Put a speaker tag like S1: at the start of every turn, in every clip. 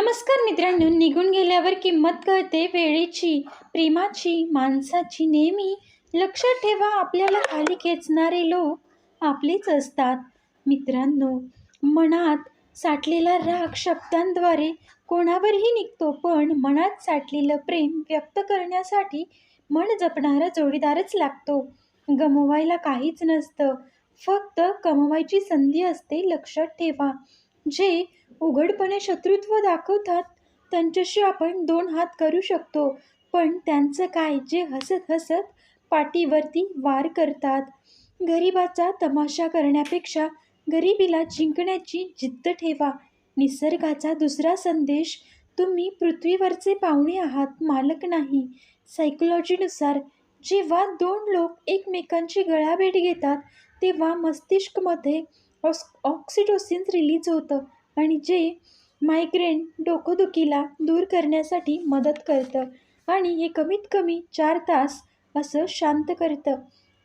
S1: नमस्कार मित्रांनो निघून गेल्यावर किंमत कळते वेळेची प्रेमाची माणसाची. नेहमी लक्षात ठेवा आपल्याला खाली खेचणारे लोक आपलेच असतात. मित्रांनो मनात साठलेला राग शब्दांद्वारे कोणावरही निघतो पण मनात साठलेलं प्रेम व्यक्त करण्यासाठी मन जपणारा जोडीदारच लागतो. गमवायला काहीच नसतं. फक्त कमवायची संधी असते लक्षात ठेवा. जे उघडपणे शत्रुत्व दाखवतात त्यांच्याशी आपण दोन हात करू शकतो. पण त्यांचं काय? जे हसत हसत पाठीवरती वार करतात. गरिबाचा तमाशा करण्यापेक्षा गरिबीला जिंकण्याची जिद्द ठेवा. निसर्गाचा दुसरा संदेश तुम्ही पृथ्वीवरचे पाहुणे आहात मालक नाही. सायकोलॉजीनुसार जेव्हा दोन लोक एकमेकांची गळाभेट घेतात तेव्हा मस्तिष्कमध्ये ऑक्स ऑक्सिटोसिन्स रिलीज होतं आणि जे मायग्रेन डोकोदुखीला दूर करण्यासाठी मदत करतं आणि हे कमीत कमी चार तास असं शांत करतं.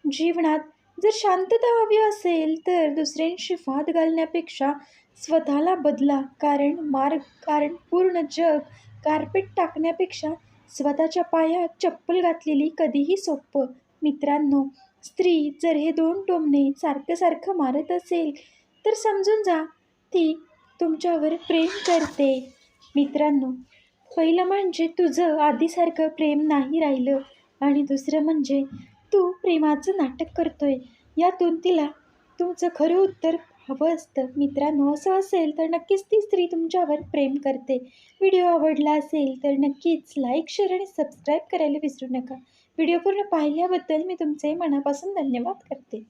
S1: जीवनात जर शांतता हवी असेल तर दुसऱ्यांशी वाद घालण्यापेक्षा स्वतःला बदला. कारण मार्ग कारण पूर्ण जग कार्पेट टाकण्यापेक्षा स्वतःच्या पायात चप्पल घातलेली कधीही सोपं. मित्रांनो स्त्री जर हे दोन टोमणे सारखं सारखं मारत असेल तर समजून जा ती तुमच्यावर प्रेम करते. मित्रांनो पहिलं म्हणजे तुझं आधीसारखं प्रेम नाही राहिलं आणि दुसरं म्हणजे तू प्रेमाचं नाटक करतोय. यातून तिला तुमचं खरं उत्तर हवं असतं. मित्रांनो असं असेल तर नक्कीच ती स्त्री तुमच्यावर प्रेम करते. व्हिडिओ आवडला असेल तर नक्कीच लाईक शेअर आणि सबस्क्राईब करायला विसरू नका. व्हिडिओ पूर्ण पाहिल्याबद्दल मी तुमचे मनापासून धन्यवाद करते.